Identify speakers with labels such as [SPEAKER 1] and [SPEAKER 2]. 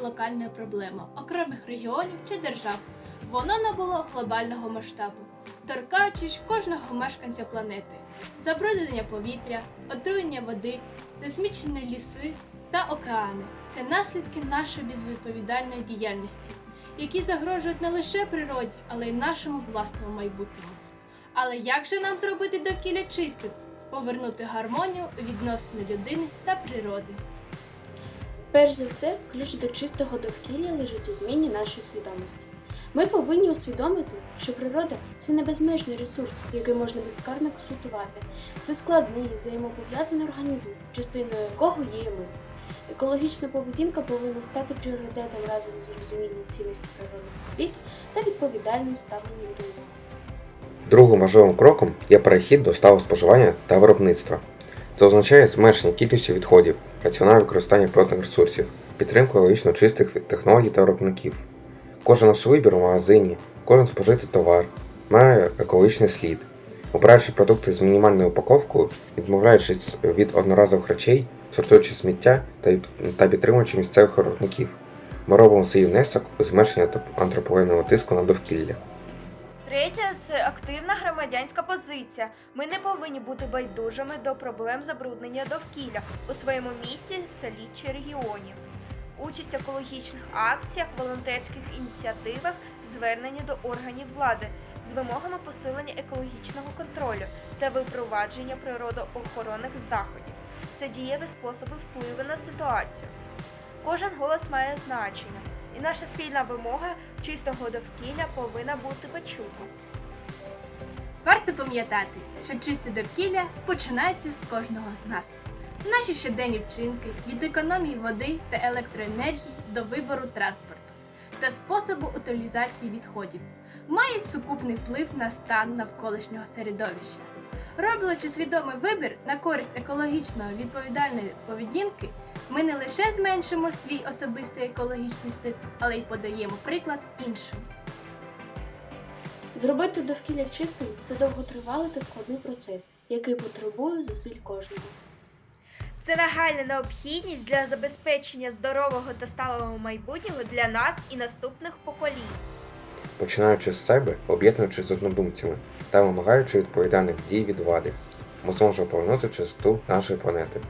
[SPEAKER 1] локальною проблемою окремих регіонів чи держав. Воно набуло глобального масштабу, торкаючись кожного мешканця планети, забруднення повітря, отруєння води, засмічені ліси та океани це наслідки нашої безвідповідальної діяльності, які загрожують не лише природі, але й нашому власному майбутньому. Але як же нам зробити довкілля чистим, повернути гармонію відносно людини та природи?
[SPEAKER 2] Перш за все, ключ до чистого довкілля лежить у зміні нашої свідомості. Ми повинні усвідомити, що природа це не безмежний ресурс, який можна безкарно експлуатувати. Це складний, взаємопов'язаний організм, частиною якого є і ми. Екологічна поведінка повинна стати пріоритетом разом з розумінням цінності природного світу та відповідальним ставленням до нього.
[SPEAKER 3] Другим важливим кроком є перехід до ставу споживання та виробництва. Це означає зменшення кількості відходів, раціональне використання природних ресурсів, підтримку екологічно чистих технологій та виробників. Кожен наш вибір у магазині, кожен спожитий товар має екологічний слід. Обираючи продукти з мінімальною упаковкою, відмовляючись від одноразових речей, сортуючи сміття та, підтримуючи місцевих виробників, ми робимо свій внесок у зменшення антропогенного тиску на довкілля.
[SPEAKER 4] Третє це активна громадянська позиція. Ми не повинні бути байдужими до проблем забруднення довкілля у своєму місті, селі чи регіоні. Участь в екологічних акціях, волонтерських ініціативах, звернення до органів влади з вимогами посилення екологічного контролю та випровадження природоохоронних заходів. Це дієві способи впливу на ситуацію. Кожен голос має значення, і наша спільна вимога чистого довкілля повинна бути почута.
[SPEAKER 1] Варто пам'ятати, що чисте довкілля починається з кожного з нас. Наші щоденні вчинки від економії води та електроенергії до вибору транспорту та способу утилізації відходів мають сукупний вплив на стан навколишнього середовища. Роблячи свідомий вибір на користь екологічно відповідальної поведінки, ми не лише зменшимо свій особистий екологічний слід, але й подаємо приклад іншим.
[SPEAKER 2] Зробити довкілля чистим це довготривалий та складний процес, який потребує зусиль кожного.
[SPEAKER 4] Це нагальна необхідність для забезпечення здорового та сталого майбутнього для нас і наступних поколінь.
[SPEAKER 3] Починаючи з себе, об'єднуючись з однодумцями та вимагаючи відповідальних дій від влади, ми зможемо повернути чистоту нашої планети.